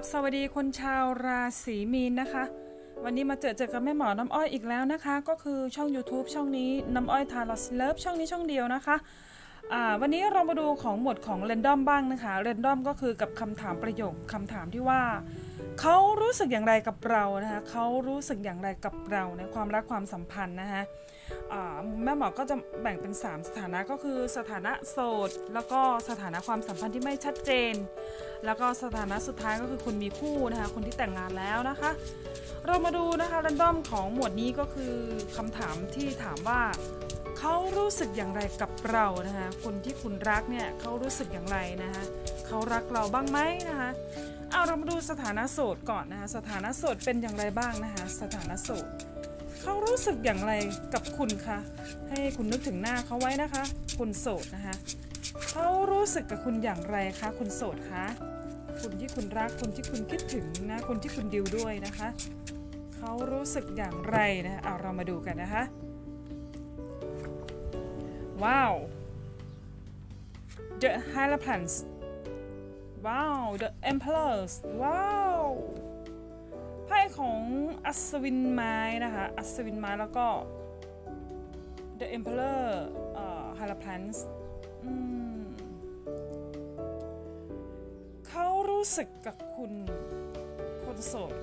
บสวัสดีคนชาวราศีมีนนะคะ วันนี้มาเจอเจอกับแม่หมอน้ำอ้อยอีกแล้วนะคะ ก็คือช่อง YouTube ช่องนี้น้ำอ้อยทาร์ลสเลิฟช่องนี้ช่องเดียวนะคะวันนี้เรามาดูของหมวดของเรนดอมบ้างนะคะเรนดอมก็คือกับคำถามประโยคคำถามที่ว่า เขารู้สึกอย่างไรกับเรานะคะเขารู้สึกอย่างไรกับเราในความรักความสัมพันธ์นะคะแม่หมอก็จะแบ่งเป็น 3 สถานะก็คือสถานะโสด แล้วก็สถานะความสัมพันธ์ที่ไม่ชัดเจน แล้วก็สถานะสุดท้ายก็คือคุณมีคู่นะคะคนที่แต่งงานแล้วนะคะ เรามาดูนะคะรันดอมของหมวดนี้ก็คือคำถามที่ถามว่าเขารู้สึกอย่างไรกับเรานะคะคนที่คุณรักเนี่ยเขารู้สึกอย่างไรนะคะเขารักเราบ้างไหมนะคะ เอาเรามาดูสถานะโสดก่อนนะคะสถานะโสดเป็นอย่างไรบ้างนะคะสถานะโสดเขารู้สึกอย่างไรกับคุณคะให้คุณนึกถึงหน้าเขาไว้นะคะ คุณโสดนะคะเขารู้สึกกับคุณอย่างไรคะคุณโสดคะคนที่คุณรักคนที่คุณคิดถึงนะคนที่คุณดิวด้วยนะคะเขารู้สึกอย่างไรนะเอาเรามาดูกันนะคะว้าว The Hierophants ว้าว The Emperors ว้าวไพ่ของอัศวินไม้นะคะ อัศวินไม้แล้วก็ The Emperor เอ่อ Hierophants เขารู้สึกกับคุณคนโสด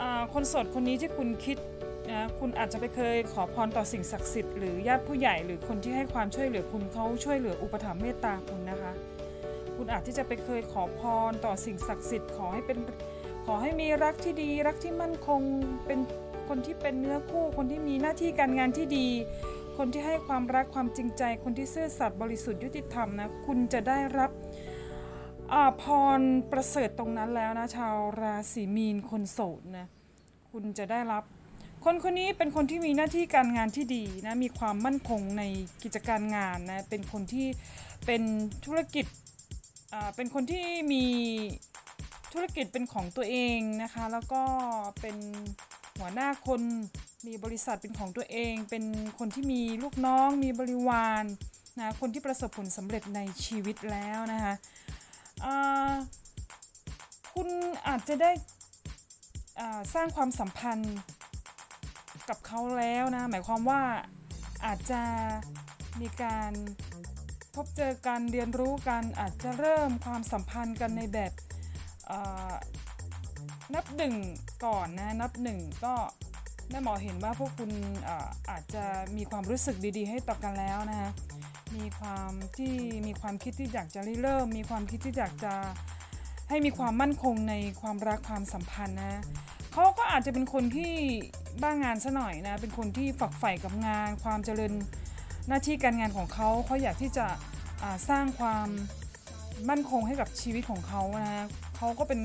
อ่าคนโสดคนนี้ที่คุณคิดนะคุณอาจจะไปเคยขอพรต่อสิ่งศักดิ์สิทธิ์หรือญาติผู้ใหญ่หรือคนที่ให้ความช่วยเหลือคุณเขาช่วยเหลืออุปถัมภ์เมตตาคุณนะคะ คุณอาจที่จะไปเคยขอพรต่อสิ่งศักดิ์สิทธิ์ขอให้เป็นขอให้มีรักที่ดี รักที่มั่นคงเป็นคนที่เป็นเนื้อคู่ คนที่มีหน้าที่การงานที่ดี คนที่ให้ความรักความจริงใจ คนที่ซื่อสัตย์บริสุทธิ์ยุติธรรมนะคุณจะได้รับอพรประเสริฐตรงนั้นแล้วนะชาวราศีมีนคนโสดนะคุณจะได้รับ คนคนนี้เป็นคนที่มีหน้าที่การงานที่ดีนะมีความมั่นคงในกิจการงานนะเป็นคนที่เป็นธุรกิจ เป็นคนที่มีธุรกิจเป็นของตัวเองนะคะ แล้วก็เป็นหัวหน้าคนมีบริษัทเป็นของตัวเอง เป็นคนที่มีลูกน้อง มีบริวารนะคนที่ประสบผลสำเร็จในชีวิตแล้วนะคะคุณอาจจะได้สร้างความสัมพันธ์กับเขาแล้วนะ หมายความว่าอาจจะมีการ พบเจอกันเรียนรู้กันอาจจะเริ่มความสัมพันธ์กันในแบบนับหนึ่งก่อนนะนับหนึ่งก็แม่หมอเห็นว่าพวกคุณอาอาจจะมีความรู้สึกดีๆ ให้ต่อกันแล้วนะคะมีความที่มีความคิดที่อยากจะริเริ่ม มีความคิดที่อยากจะให้มีความมั่นคงในความรักความสัมพันธ์นะเขาก็อาจจะเป็นคนที่บ้างงานซะหน่อยนะเป็นคนที่ฝักใฝ่กับงาน ความเจริญ หน้าที่การงานของเขาเขาอยากที่จะสร้างความมั่นคงให้กับชีวิตของเขานะเขาก็เป็น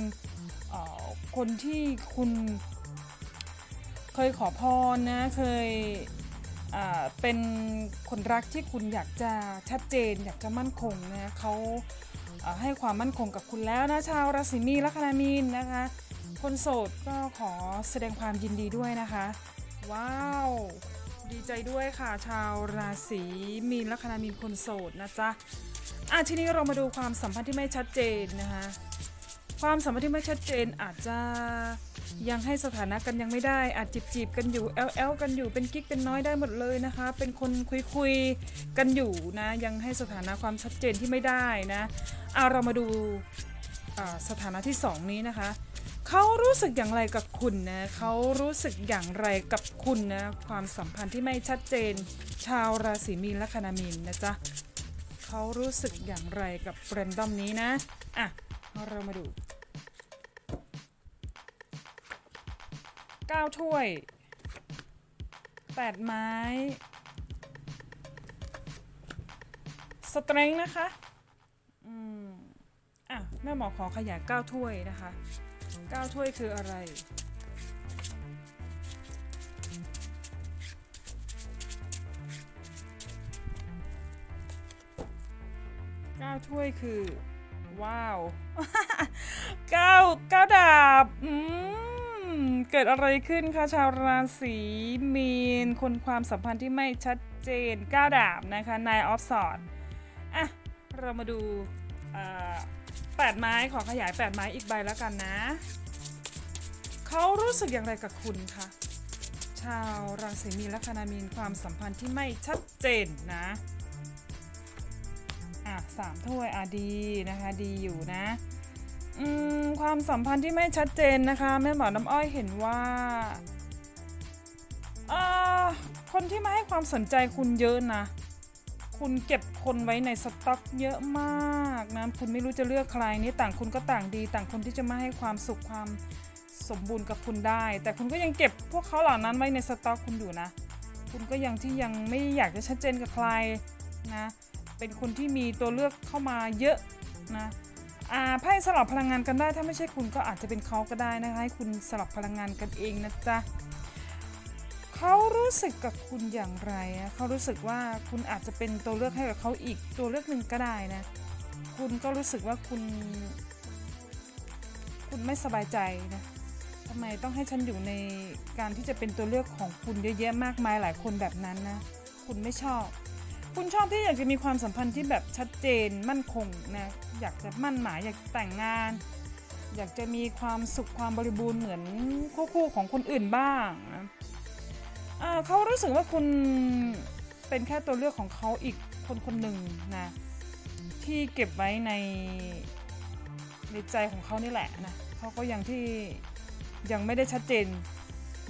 คนที่คุณเคยขอพรนะเคยเป็นคนรักที่คุณอยากจะชัดเจน อยากจะมั่นคงนะเขาให้ความมั่นคงกับคุณแล้วนะชาวราศีมีนละคณามีนนะคะ คนโสดก็ขอแสดงความยินดีด้วยนะคะ ว้าว ดีใจด้วยค่ะชาวราศีมีนละคณามีนคนโสดนะจ๊ะอะทีนี้เรามาดูความสัมพันธ์ที่ไม่ชัดเจนนะคะความสัมพันธ์ที่ไม่ชัดเจนอาจจะยังให้สถานะกันยังไม่ได้ อาจจีบจีบกันอยู่แอลแอลกันอยู่เป็นกิ๊กเป็นน้อยได้หมดเลยนะคะ เป็นคนคุยคุยกันอยู่นะยังให้สถานะความชัดเจนที่ไม่ได้นะเอาเรามาดูสถานะที่สองนี้นะคะ เขารู้สึกอย่างไรกับคุณนะ เขารู้สึกอย่างไรกับคุณนะ ความสัมพันธ์ที่ไม่ชัดเจน ชาวราศีมีนและคณามีนนะจ๊ะเขารู้สึกอย่างไรกับเรนดอมนี้นะ อะ เรามาดู9ถ้วย8ไม้ สเตรงนะคะ อืม อะ แม่หมอขอขยาย9ถ้วยนะคะ 9ถ้วยคืออะไร9ถ้วยคือ ว้าวเก้าเก้าดาบ อืม เกิดอะไรขึ้นคะชาวราศีมีน คนความสัมพันธ์ที่ไม่ชัดเจนเก้าดาบนะคะนายออฟสอดอะ เรามาดู แปดไม้ขอขยายแปดไม้อีกใบแล้วกันนะ เขารู้สึกอย่างไรกับคุณคะชาวราศีมีนและคณามีนความสัมพันธ์ที่ไม่ชัดเจนนะอะสามถ้วยอะดีนะคะดีอยู่นะอืมความสัมพันธ์ที่ไม่ชัดเจนนะคะแม่หมอน้ำอ้อยเห็นว่าอ่าคนที่มาให้ความสนใจคุณเยอะนะ คุณเก็บคนไว้ในสต็อกเยอะมากนะคุณไม่รู้จะเลือกใครนี่ต่างคุณก็ต่างดี ต่างคนที่จะมาให้ความสุขความสมบูรณ์กับคุณได้ แต่คุณก็ยังเก็บพวกเขาเหล่านั้นไว้ในสต็อกคุณอยู่นะ คุณก็ยังที่ยังไม่อยากจะชัดเจนกับใครนะเป็นคนที่มีตัวเลือกเข้ามาเยอะนะอ่าไพ่สลับพลังงานกันได้ ถ้าไม่ใช่คุณก็อาจจะเป็นเขาก็ได้นะคะให้คุณสลับพลังงานกันเองนะจ๊ะ เขารู้สึกกับคุณอย่างไรอะเขารู้สึกว่าคุณอาจจะเป็นตัวเลือกให้กับเขาอีกตัวเลือกหนึ่งก็ได้นะ คุณก็รู้สึกว่าคุณ คุณไม่สบายใจนะทำไมต้องให้ฉันอยู่ในการที่จะเป็นตัวเลือกของคุณเยอะแยะมากมายหลายคนแบบนั้นนะ คุณไม่ชอบ คุณชอบที่อยากจะมีความสัมพันธ์ที่แบบชัดเจนมั่นคงนะ อยากจะมั่นหมายอยากจะแต่งงาน อยากจะมีความสุขความบริบูรณ์เหมือนคู่ๆของคนอื่นบ้างนะ เขารู้สึกว่าคุณเป็นแค่ตัวเลือกของเขาอีกคนคนหนึ่งนะ ที่เก็บไว้ในในใจของเขานี่แหละนะเขาก็ยังที่ยังไม่ได้ชัดเจน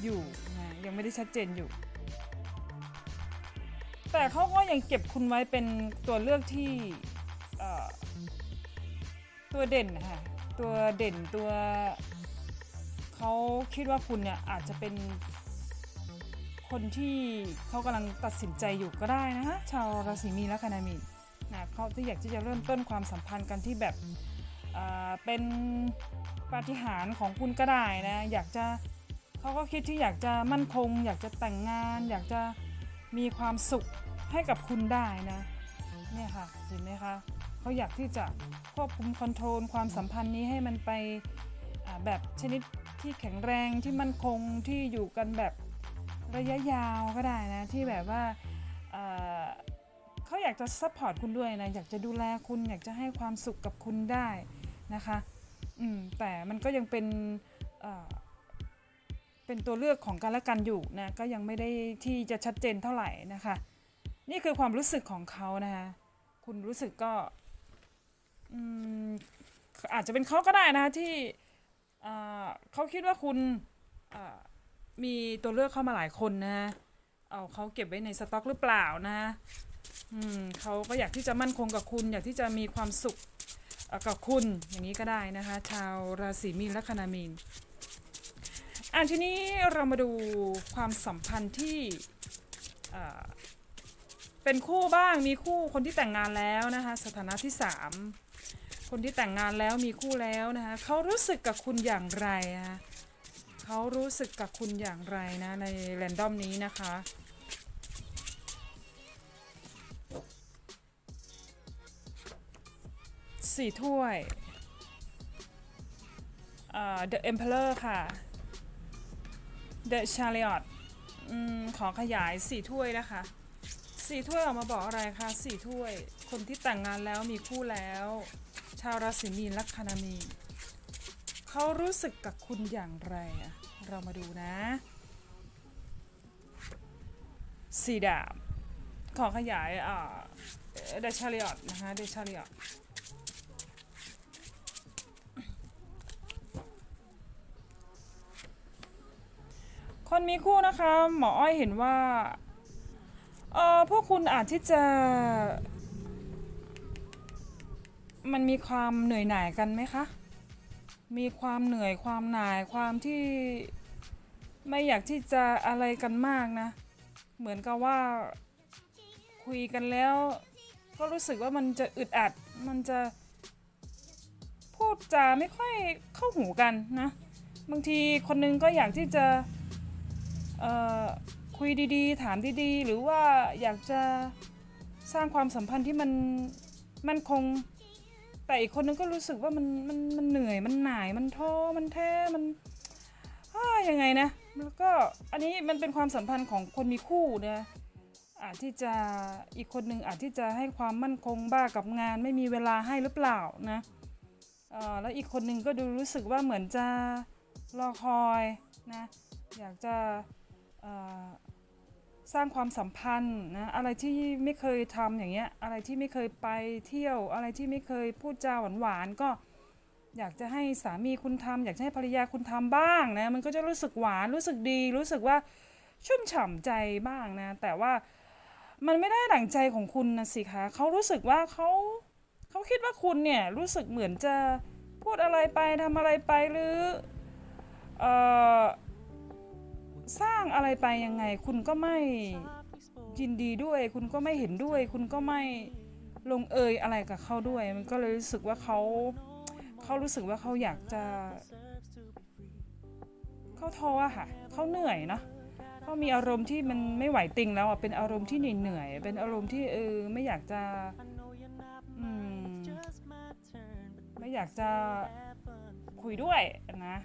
อยู่นะยังไม่ได้ชัดเจนอยู่ แต่เขาก็ยังเก็บคุณไว้เป็นตัวเลือกที่ตัวเด่นนะคะตัวเด่นตัวเขาคิดว่าคุณเนี่ยอาจจะเป็น คนที่เขากำลังตัดสินใจอยู่ก็ได้นะคะชาวราศีมีนและคณามีนนะเขาที่อยากที่จะเริ่มต้นความสัมพันธ์กันที่แบบเป็นปาฏิหาริย์ของคุณก็ได้นะอยากจะเขาก็คิดที่อยากจะมั่นคง อยากจะแต่งงาน อยากจะมีความสุขให้กับคุณได้นะเนี่ยค่ะเห็นไหมคะเขาอยากที่จะควบคุมคอนโทรลความสัมพันธ์นี้ให้มันไปแบบชนิดที่แข็งแรงที่มั่นคงที่อยู่กันแบบ ระยะยาวก็ได้นะ ที่แบบว่าเเขาอยากจะซัพพอร์ตคุณด้วยนะ อยากจะดูแลคุณอยากจะให้ความสุขกับคุณได้นะคะอืมแต่มันก็ยังเป็นเเป็นตัวเลือกของกันและกันอยู่นะก็ยังไม่ได้ที่จะชัดเจนเท่าไหร่นะคะ นี่คือความรู้สึกของเขานะคะคุณรู้สึกก็อืมอาจจะเป็นเขาก็ได้นะคะที่เขาคิดว่าคุณอ่า มีตัวเลือกเข้ามาหลายคนนะเอาเขาเก็บไว้ในสต็อกหรือเปล่านะอืมเขาก็อยากที่จะมั่นคงกับคุณ อยากที่จะมีความสุขกับคุณอย่างนี้ก็ได้นะคะ ชาวราศีมีนและคณามีนอะทีนี้เรามาดูความสัมพันธ์ที่เป็นคู่บ้างมีคู่คนที่แต่งงานแล้วนะคะสถานะที่ 3 คนที่แต่งงานแล้วมีคู่แล้วนะคะเขารู้สึกกับคุณอย่างไรอะ เขารู้สึกกับคุณอย่างไรนะ ในแรนดอมนี้นะคะ สี่ถ้วยอ่า The Emperor ค่ะ The Chariot อขอขยายสี่ถ้วยนะคะสี่ถ้วยออกมาบอกอะไรคะสี่ถ้วย คนที่แต่งงานแล้วมีคู่แล้ว ชาวราศีมีนละคานามีน เขารู้สึกกับคุณอย่างไรอะเรามาดูนะสีดาบขอขยายอ่าเดชาริอตนะคะเดชาริอตคนมีคู่นะคะหมออ้อยเห็นว่าเออพวกคุณอาจที่จะ มันมีความเหนื่อยหน่ายกันไหมคะ มีความเหนื่อยความหน่ายความที่ไม่อยากที่จะอะไรกันมากนะ เหมือนกับว่าคุยกันแล้ว ก็รู้สึกว่ามันจะอึดอัด มันจะพูดจาไม่ค่อยเข้าหูกันนะ บางทีคนนึงก็อยากที่จะคุยดีๆ ถามดีๆ หรือว่าอยากจะสร้างความสัมพันธ์ที่มันมั่นคง แต่อีกคนนึงก็รู้สึกว่ามันมันมันเหนื่อยมันหน่ายมันท้อมันแท้มันอ้ายังไงนะแล้วก็อันนี้มันเป็นความสัมพันธ์ของคนมีคู่นะอาจที่จะอีกคนนึงอาจที่จะให้ความมั่นคงบ้ากับงาน ไม่มีเวลาให้หรือเปล่านะแล้วอีกคนนึงก็ดูรู้สึกว่าเหมือนจะรอคอยนะอยากจะ สร้างความสัมพันธ์นะอะไรที่ไม่เคยทำอย่างเงี้ยอะไรที่ไม่เคยไปเที่ยว อะไรที่ไม่เคยพูดจาหวานๆก็อยากจะให้สามีคุณทำอยากจะให้ภรรยาคุณทำบ้างนะมันก็จะรู้สึกหวานรู้สึกดี รู้สึกว่าชุ่มฉ่ำใจบ้างนะ แต่ว่ามันไม่ได้ดั่งใจของคุณนะสิคะเขารู้สึกว่าเขาเขาคิดว่าคุณเนี่ยรู้สึกเหมือนจะพูดอะไรไปทำอะไรไปหรือเอ่อ สร้างอะไรไปยังไง คุณก็ไม่ยินดีด้วย คุณก็ไม่เห็นด้วย คุณก็ไม่ลงเอยอะไรกับเขาด้วย มันก็เลยรู้สึกว่าเขาเขารู้สึกว่าเขาอยากจะเขาท้อค่ะเขาเหนื่อยเนาะเขามีอารมณ์ที่มันไม่ไหวติงแล้วอะเป็นอารมณ์ที่เหนื่อยเป็นอารมณ์ที่เออไม่อยากจะอืมไม่อยากจะคุยด้วยนะ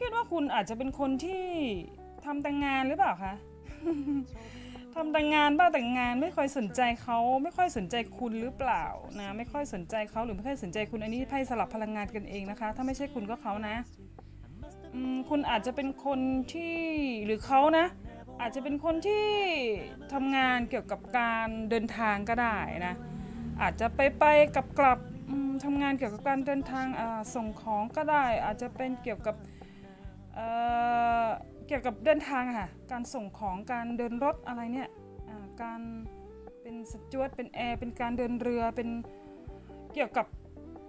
คิดว่าคุณอาจจะเป็นคนที่ทำแต่งงานหรือเปล่าคะทำแต่งงานบ้าแต่งงานไม่ค่อยสนใจเขาไม่ค่อยสนใจคุณหรือเปล่านะไม่ค่อยสนใจเขาหรือไม่ค่อยสนใจคุณอันนี้ไพ่สลับพลังงานกันเองนะคะ ถ้าไม่ใช่คุณก็เขานะคุณอาจจะเป็นคนที่หรือเขานะ อาจจะเป็นคนที่ทำงานเกี่ยวกับการเดินทางก็ได้นะอาจจะไปไปกลับกลับทำงานเกี่ยวกับการเดินทางอ่าส่งของก็ได้ อาจจะเป็นเกี่ยวกับ เกี่ยวกับเดินทางค่ะ การส่งของการเดินรถอะไรเนี่ยการเป็นสจวตเป็นแอร์เป็นการเดินเรือเป็นเกี่ยวกับ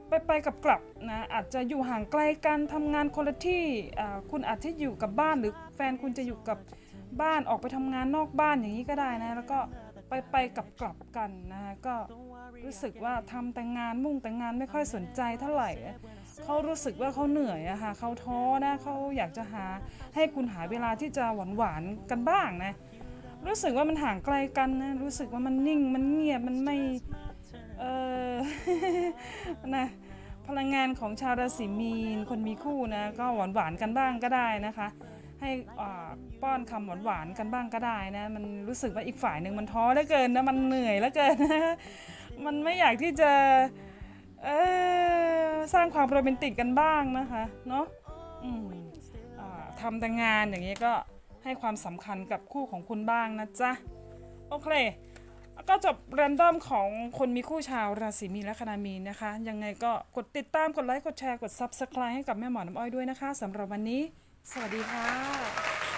ไปไปกับกลับนะอาจจะอยู่ห่างไกลกันทำงานคนละที่คุณอาจจะอยู่กับบ้านหรือแฟนคุณจะอยู่กับบ้านออกไปทำงานนอกบ้านอย่างนี้ก็ได้นะแล้วก็ไปไปกับกลับกันนะก็รู้สึกว่าทำแต่งงานมุ่งแต่งงานไม่ค่อยสนใจเท่าไหร่ เขารู้สึกว่าเขาเหนื่อยอะค่ะเขาท้อนะเขาอยากจะหาให้คุณหาเวลาที่จะหวานหวานกันบ้างนะรู้สึกว่ามันห่างไกลกันนะรู้สึกว่ามันนิ่งมันเงียบมันไม่เออนะพลังงานของชาวราศีมีนคนมีคู่นะก็หวานหวานกันบ้างก็ได้นะคะ ให้ป้อนคำหวานหวานกันบ้างก็ได้นะมันรู้สึกว่าอีกฝ่ายหนึ่งมันท้อเหลือเกินนะมันเหนื่อยเหลือเกินนะมันไม่อยากที่จะเออ สร้างความโรแมนติกกันบ้างนะคะเนาะทำแต่งานอย่างนี้ก็ให้ความสำคัญกับคู่ของคุณบ้างนะจ๊ะ โอเค ก็จบแรนดอมของคนมีคู่ชาวราศีมีนและคณามีนนะคะ ยังไงก็กดติดตามกดไลค์ กดแชร์ กด Subscribe ให้กับแม่หมอน้ำอ้อยด้วยนะคะสำหรับวันนี้ สวัสดีค่ะ